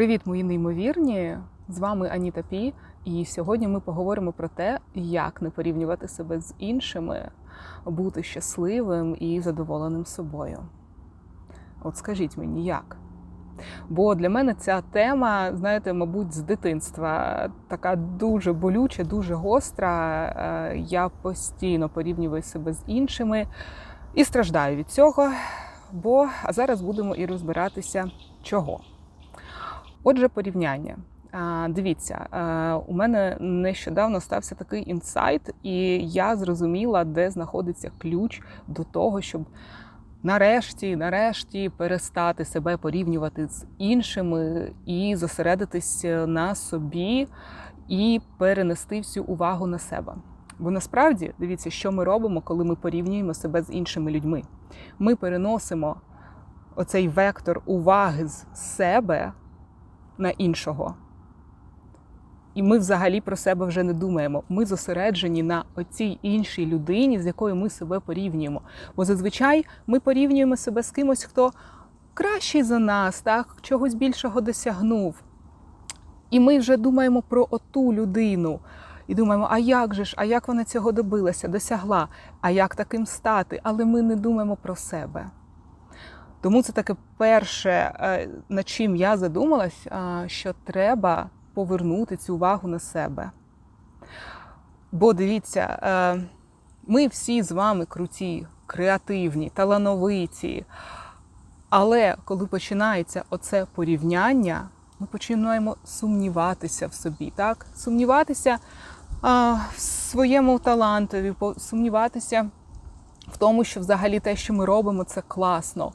Привіт, мої неймовірні! З вами Аніта Пі, і сьогодні ми поговоримо про те, як не порівнювати себе з іншими, бути щасливим і задоволеним собою. От скажіть мені, як? Бо для мене ця тема, знаєте, мабуть, з дитинства така дуже болюча, дуже гостра. Е, Я постійно порівнюю себе з іншими і страждаю від цього. Бо а зараз будемо і розбиратися, чого. Отже, порівняння. Дивіться, у мене нещодавно стався такий інсайт, і я зрозуміла, де знаходиться ключ до того, щоб нарешті, нарешті перестати себе порівнювати з іншими і зосередитись на собі і перенести всю увагу на себе. Бо насправді дивіться, що ми робимо, коли ми порівнюємо себе з іншими людьми. Ми переносимо оцей вектор уваги з себе на іншого. І ми взагалі про себе вже не думаємо. Ми зосереджені на оцій іншій людині, з якою ми себе порівнюємо. Бо зазвичай ми порівнюємо себе з кимось, хто кращий за нас, так, чогось більшого досягнув. І ми вже думаємо про оту людину. І думаємо, а як же ж, а як вона цього добилася, досягла, а як таким стати? Але ми не думаємо про себе. Тому це таке перше, е, над чим я задумалась, що треба повернути цю увагу на себе. Бо дивіться, е, ми всі з вами круті, креативні, талановиті. Але коли починається оце порівняння, ми починаємо сумніватися в собі, так? Сумніватися а, в своєму талантові, сумніватися в тому, що взагалі те, що ми робимо, це класно.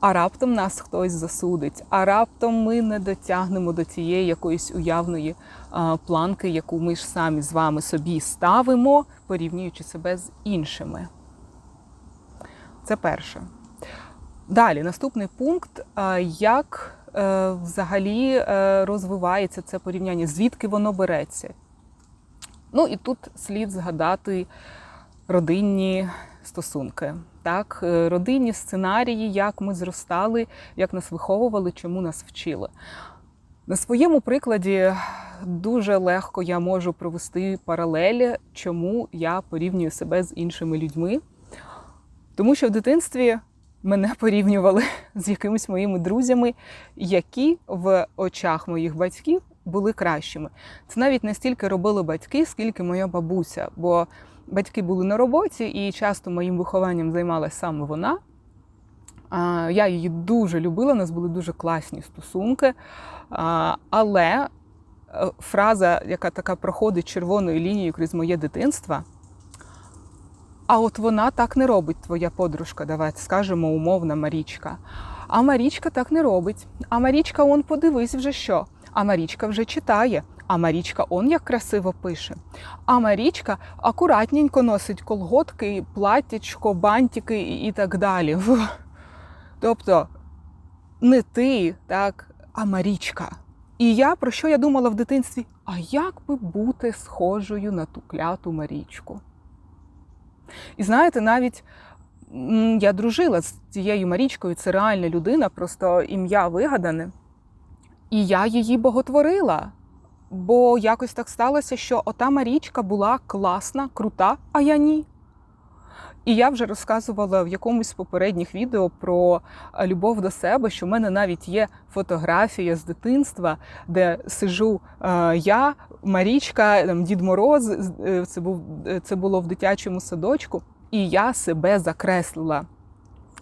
А раптом нас хтось засудить, а раптом ми не дотягнемо до цієї якоїсь уявної планки, яку ми ж самі з вами собі ставимо, порівнюючи себе з іншими. Це перше. Далі, наступний пункт, як е, взагалі е, розвивається це порівняння, звідки воно береться. Ну і тут слід згадати родинні стосунки, так, е, родинні сценарії, як ми зростали, як нас виховували, чому нас вчили. На своєму прикладі дуже легко я можу провести паралель, чому я порівнюю себе з іншими людьми. Тому що в дитинстві мене порівнювали з якимись моїми друзями, які в очах моїх батьків були кращими. Це навіть не стільки робили батьки, скільки моя бабуся. Бо батьки були на роботі, і часто моїм вихованням займалася саме вона. Я її дуже любила, у нас були дуже класні стосунки. Але е, фраза, яка така проходить червоною лінією крізь моє дитинство. А от вона так не робить, твоя подружка, давайте скажемо, умовна Марічка. А Марічка так не робить. А Марічка, он подивись вже що. А Марічка вже читає. А Марічка он як красиво пише. А Марічка акуратненько носить колготки, платтячко, бантики і так далі. Тобто не ти, так, а Марічка. І я про що я думала в дитинстві? А як би бути схожою на ту кляту Марічку? І знаєте, навіть я дружила з цією Марічкою, це реальна людина, просто ім'я вигадане. І я її боготворила. Бо якось так сталося, що ота Марічка була класна, крута, а я ні. І я вже розказувала в якомусь з попередніх відео про любов до себе, що в мене навіть є фотографія з дитинства, де сижу е, я, Марічка, там, Дід Мороз, е, це був це було в дитячому садочку, і я себе закреслила.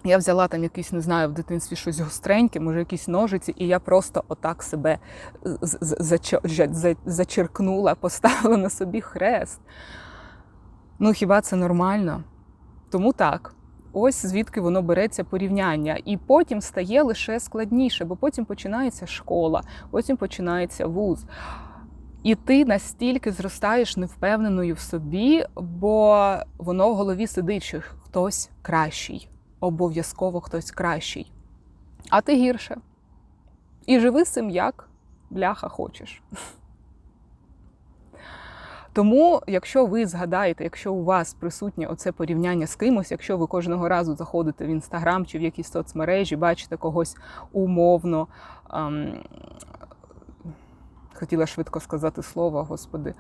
Я взяла там якийсь, не знаю, в дитинстві щось гостреньке, може, якісь ножиці, і я просто отак себе зачеркнула, поставила на собі хрест. Ну, хіба це нормально? Тому так. Ось звідки воно береться порівняння. І потім стає лише складніше, бо потім починається школа, потім починається вуз. І ти настільки зростаєш невпевненою в собі, бо воно в голові сидить, що хтось кращий обов'язково хтось кращий. А ти гірше. І живи з цим як бляха хочеш. Тому, якщо ви згадаєте, якщо у вас присутнє оце порівняння з кимось, якщо ви кожного разу заходите в інстаграм чи в якісь соцмережі, бачите когось умовно ем, хотіла швидко сказати слово, господи,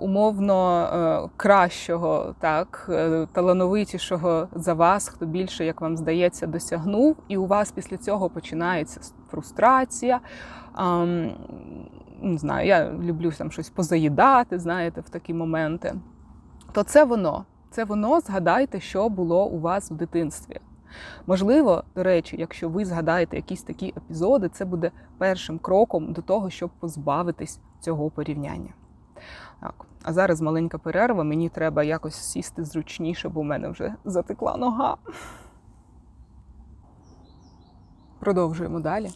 умовно е, кращого, так, е, талановитішого за вас, хто більше, як вам здається, досягнув, і у вас після цього починається фрустрація. Не знаю, я люблю там щось позаїдати, знаєте, в такі моменти. То це воно. Це воно, згадайте, що було у вас в дитинстві. Можливо, до речі, якщо ви згадаєте якісь такі епізоди, це буде першим кроком до того, щоб позбавитись цього порівняння. Так, а зараз маленька перерва, мені треба якось сісти зручніше, бо в мене вже затекла нога. Продовжуємо далі.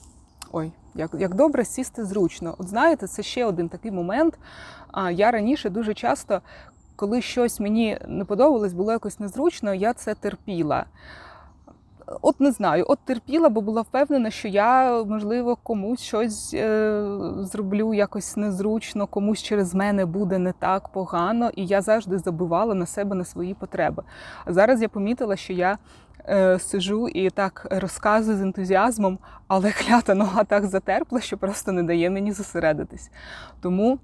Ой, як як добре сісти зручно. От знаєте, це ще один такий момент. А, Я раніше дуже часто, коли щось мені не подобалось, було якось незручно, я це терпіла. От не знаю, от терпіла, бо була впевнена, що я, можливо, комусь щось е, зроблю якось незручно, комусь через мене буде не так погано, і я завжди забивала на себе на свої потреби. А зараз я помітила, що я е, сижу і так розказую з ентузіазмом, але клята нога так затерпла, що просто не дає мені зосередитись. Тому,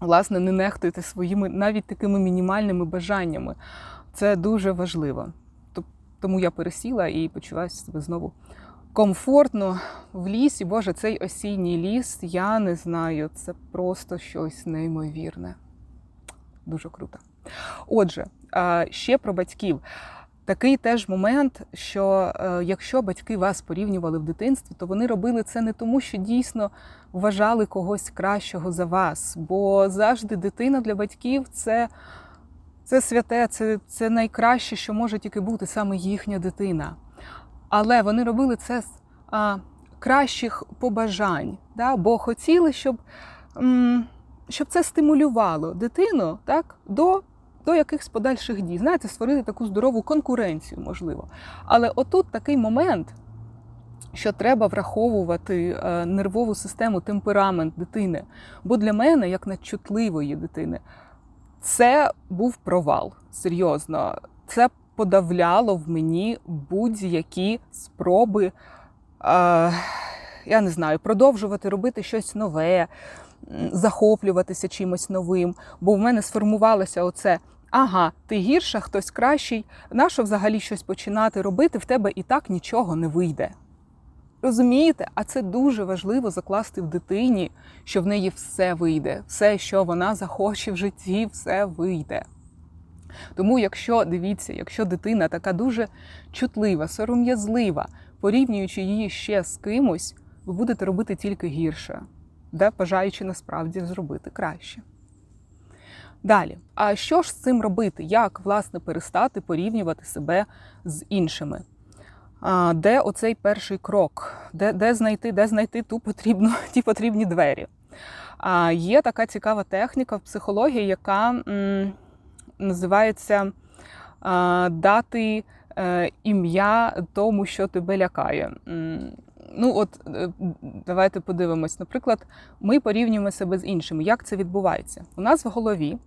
власне, не нехтуйте своїми навіть такими мінімальними бажаннями. Це дуже важливо. Тому я пересіла і почуваюся себе знову комфортно в лісі. Боже, цей осінній ліс, я не знаю, це просто щось неймовірне. Дуже круто. Отже, ще про батьків. Такий теж момент, що е, якщо батьки вас порівнювали в дитинстві, то вони робили це не тому, що дійсно вважали когось кращого за вас. Бо завжди дитина для батьків це. Це святе, це це найкраще, що може тільки бути саме їхня дитина. Але вони робили це з а, кращих побажань, да? бо хотіли, щоб м, щоб це стимулювало дитину так, до до якихось подальших дій. Знаєте, створити таку здорову конкуренцію, можливо. Але отут такий момент, що треба враховувати е, нервову систему, темперамент дитини. Бо для мене, як надчутливої дитини, це був провал. Серйозно. Це подавляло в мені будь-які спроби, е, я не знаю, продовжувати робити щось нове, захоплюватися чимось новим. Бо в мене сформувалося оце. Ага, ти гірша, хтось кращий. Нащо взагалі щось починати робити? В тебе і так нічого не вийде. Розумієте? А це дуже важливо закласти в дитині, що в неї все вийде, все, що вона захоче в житті, все вийде. Тому, якщо дивіться, якщо дитина така дуже чутлива, сором'язлива, порівнюючи її ще з кимось, ви будете робити тільки гірше, де бажаючи насправді зробити краще. Далі, а що ж з цим робити? Як, власне, перестати порівнювати себе з іншими? Де оцей перший крок, де де знайти де знайти ту потрібну, ті потрібні двері. А Є така цікава техніка в психології, яка м, називається а, дати е, ім'я тому, що тебе лякає. Ну, от е, давайте подивимось. Наприклад, ми порівнюємо себе з іншими. Як це відбувається? У нас в голові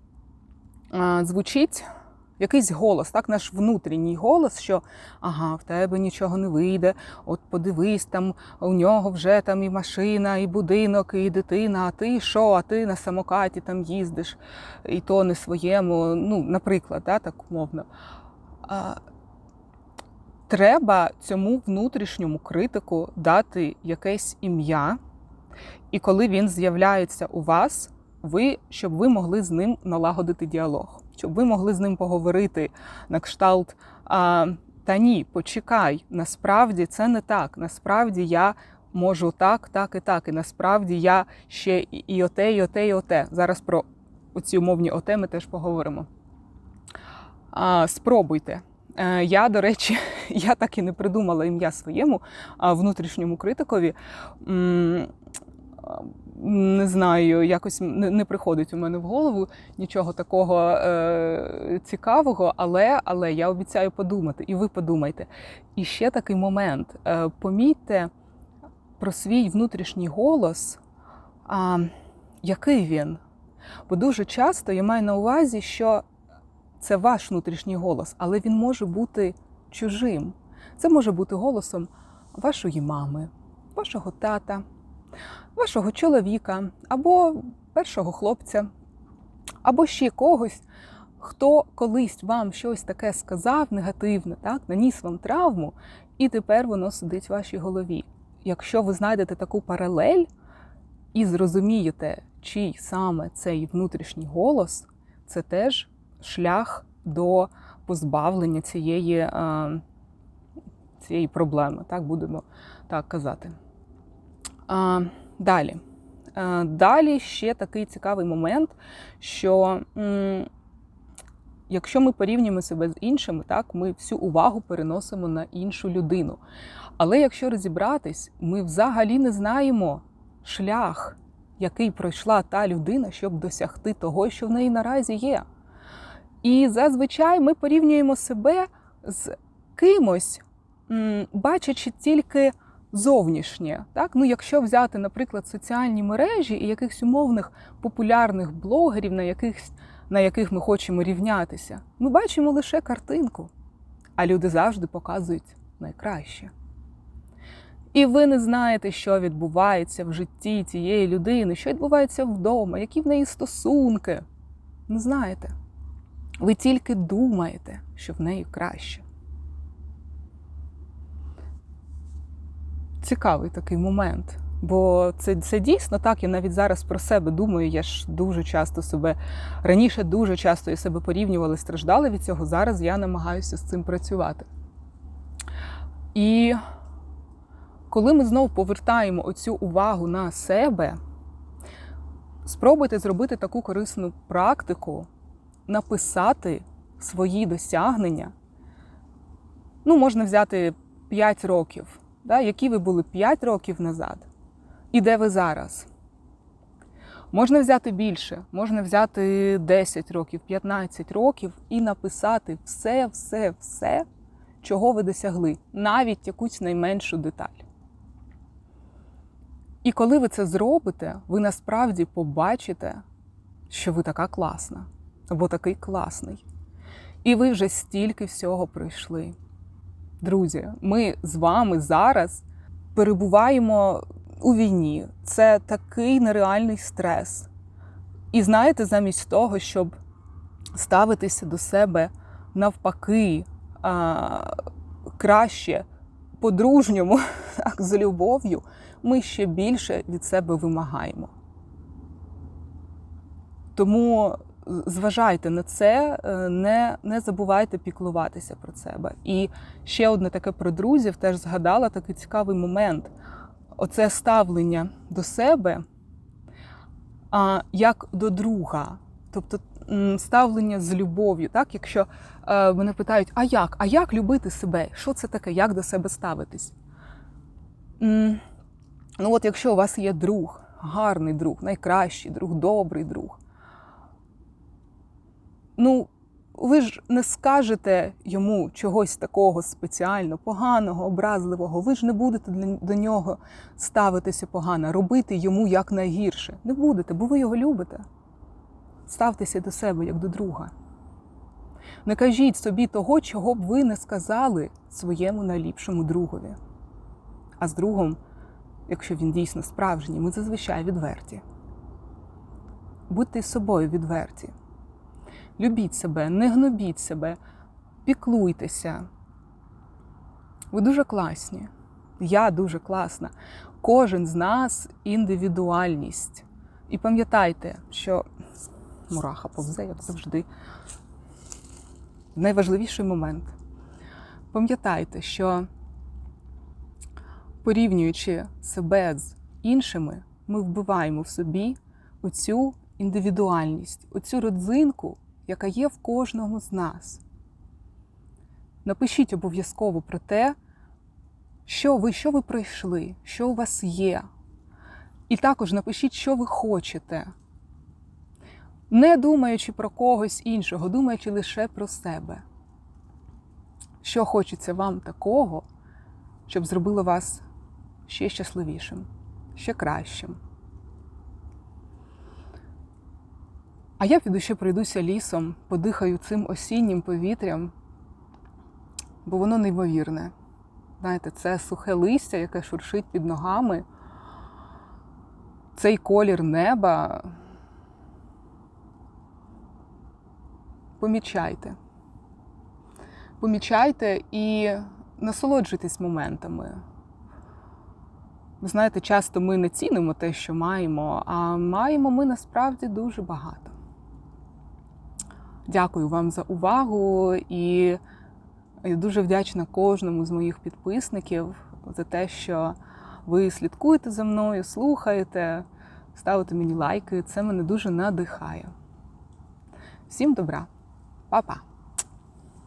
звучить якийсь голос, так, наш внутрішній голос, що ага, в тебе нічого не вийде. От подивись, там у нього вже там і машина, і будинок, і дитина. А ти що? А ти на самокаті там їздиш, і то не своєму. Ну, наприклад, да, так умовно. А, Треба цьому внутрішньому критику дати якесь ім'я, і коли він з'являється у вас, ви щоб ви могли з ним налагодити діалог щоб ви могли з ним поговорити на кшталт. А, Та ні, почекай, насправді це не так. Насправді я можу так, так і так. І насправді я ще і оте, і оте, і оте. Зараз про ці умовні оте ми теж поговоримо. А, Спробуйте. Е, я, до речі, я так і не придумала ім'я своєму внутрішньому критикові не знаю, якось не, приходить у мене в голову нічого такого е, цікавого, але але я обіцяю подумати, і ви подумайте. І ще такий момент: Е, помітьте про свій внутрішній голос, а, який він. Бо дуже часто я маю на увазі, що це ваш внутрішній голос, але він може бути чужим. Це може бути голосом вашої мами, вашого тата вашого чоловіка, або першого хлопця, або ще когось, хто колись вам щось таке сказав негативне, так, наніс вам травму, і тепер воно сидить в вашій голові. Якщо ви знайдете таку паралель і зрозумієте, чий саме цей внутрішній голос, це теж шлях до позбавлення цієї, е, цієї проблеми, так будемо так казати. Далі. Далі ще такий цікавий момент, що якщо ми порівнюємо себе з іншими, так, ми всю увагу переносимо на іншу людину. Але якщо розібратись, ми взагалі не знаємо шлях, який пройшла та людина, щоб досягти того, що в неї наразі є. І зазвичай ми порівнюємо себе з кимось, бачачи тільки зовнішнє. Так? Ну, Якщо взяти, наприклад, соціальні мережі і якихось умовних популярних блогерів, на яких, на яких ми хочемо рівнятися, ми бачимо лише картинку, а люди завжди показують найкраще. І ви не знаєте, що відбувається в житті цієї людини, що відбувається вдома, які в неї стосунки. Не знаєте. Ви тільки думаєте, що в неї краще. Цікавий такий момент. Бо це це дійсно так. Я навіть зараз про себе думаю. Я ж дуже часто себе раніше дуже часто я себе порівнювала, страждала від цього. Зараз я намагаюся з цим працювати. І коли ми знову повертаємо оцю увагу на себе, спробуйте зробити таку корисну практику, написати свої досягнення. Ну, можна взяти 5 років, да, які ви були 5 років назад, і де ви зараз. Можна взяти більше, можна взяти 10 років, 15 років і написати все, все, все, чого ви досягли, навіть якусь найменшу деталь. І коли ви це зробите, ви насправді побачите, що ви така класна або такий класний. І ви вже стільки всього пройшли. Друзі, ми з вами зараз перебуваємо у війні. Це такий нереальний стрес. І знаєте, замість того, щоб ставитися до себе навпаки а, краще, по-дружньому, з любов'ю, ми ще більше від себе вимагаємо. Тому зважайте на це, е, не не забувайте піклуватися про себе. І ще одне таке про друзів теж згадала такий цікавий момент. Оце ставлення до себе а, як до друга. Тобто ставлення з любов'ю. Так? Якщо е, мене питають, а як? А як любити себе? Що це таке? Як до себе ставитись? Ну от Якщо у вас є друг, гарний друг, найкращий друг, добрий друг, ну, ви ж не скажете йому чогось такого спеціально, поганого, образливого. Ви ж не будете до нього ставитися погано, робити йому як найгірше. Не будете, бо ви його любите. Ставтеся до себе як до друга. Не кажіть собі того, чого б ви не сказали своєму найліпшому другові. А з другом, якщо він дійсно справжній, ми зазвичай відверті. Будьте з собою відверті. Любіть себе, не гнобіть себе, піклуйтеся. Ви дуже класні. Я дуже класна. Кожен з нас індивідуальність. І пам'ятайте, що мураха повзе, як завжди. Найважливіший момент. Пам'ятайте, що порівнюючи себе з іншими, ми вбиваємо в собі оцю індивідуальність, оцю родзинку яка є в кожному з нас. Напишіть обов'язково про те, що ви, що ви пройшли, що у вас є. І також напишіть, що ви хочете. Не думаючи про когось іншого, думаючи лише про себе. Що хочеться вам такого, щоб зробило вас ще щасливішим, ще кращим. А я піду ще пройдуся лісом, подихаю цим осіннім повітрям, бо воно неймовірне. Знаєте, це сухе листя, яке шуршить під ногами. цей колір неба помічайте. Помічайте і насолоджуйтесь моментами. Ви знаєте, часто ми не цінимо те, що маємо, а маємо ми насправді дуже багато. Дякую вам за увагу і я дуже вдячна кожному з моїх підписників за те, що ви слідкуєте за мною, слухаєте, ставите мені лайки. Це мене дуже надихає. Всім добра, Па-па!